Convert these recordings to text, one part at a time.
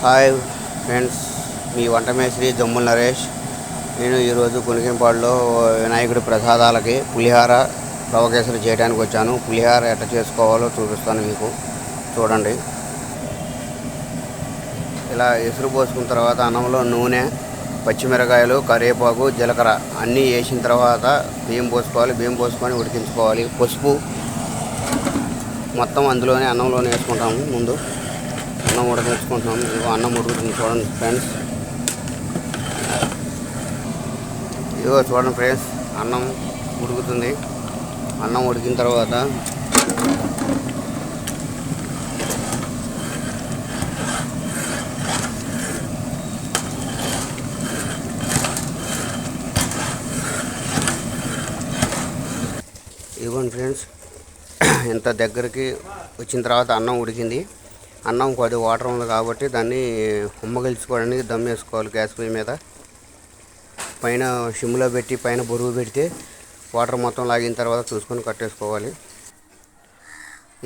Hi friends మీ వంట మేస్త్రి జమ్ముల నరేష్. నేను ఈరోజు కొనికింపాడులో వినాయకుడి ప్రసాదాలకి పులిహార రవకేసరి చేయడానికి వచ్చాను. పులిహార ఎట్లా చేసుకోవాలో చూపిస్తాను మీకు. చూడండి. ఇలా ఎసురు పోసుకున్న తర్వాత అన్నంలో నూనె పచ్చిమిరకాయలు కరివేపాకు జీలకర్ర అన్నీ వేసిన తర్వాత బియ్యం పోసుకోవాలి. బియ్యం పోసుకొని ఉడికించుకోవాలి. పసుపు మొత్తం అందులోనే అన్నంలోనే వేసుకుంటాము ముందు. అన్నం ఉడకించుకుంటున్నాము ఇదిగో అన్నం ఉడుకుతుంది చూడండి ఫ్రెండ్స్. ఇదిగో చూడండి ఫ్రెండ్స్ అన్నం ఉడుకుతుంది. అన్నం ఉడికిన తర్వాత ఇదిగోండి ఫ్రెండ్స్ ఇంత దగ్గరికి వచ్చిన తర్వాత అన్నం ఉడికింది. అన్నం కొద్ది వాటర్ ఉంది కాబట్టి దాన్ని ఉమ్మగిల్చుకోవడానికి దమ్ వేసుకోవాలి గ్యాస్ పొయ్యి మీద. పైన షిమ్లో పెట్టి పైన బరువు పెడితే వాటర్ మొత్తం లాగిన తర్వాత చూసుకొని కట్టేసుకోవాలి.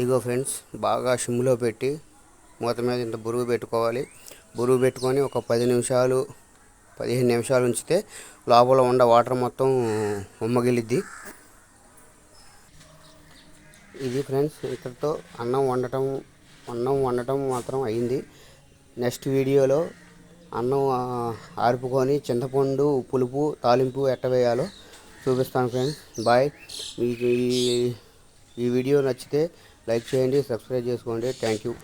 ఇగో ఫ్రెండ్స్ బాగా షిమ్లో పెట్టి మూత మీద ఇంత బరువు పెట్టుకోవాలి. బరువు పెట్టుకొని ఒక పది నిమిషాలు పదిహేను నిమిషాలు ఉంచితే లోపల ఉన్న వాటర్ మొత్తం ఉమ్మగిలిద్ది ఇది ఫ్రెండ్స్ ఇక్కడితో అన్నం వండటం అన్నం వండటం మాత్రం అయింది. నెక్స్ట్ వీడియోలో అన్నం ఆర్పుకొని చింతపండు పులుపు తాలింపు ఎట్ట వేయాలో చూపిస్తాను ఫ్రెండ్స్. బాయ్. మీకు ఈ వీడియో నచ్చితే లైక్ చేయండి సబ్స్క్రైబ్ చేసుకోండి. Thank you.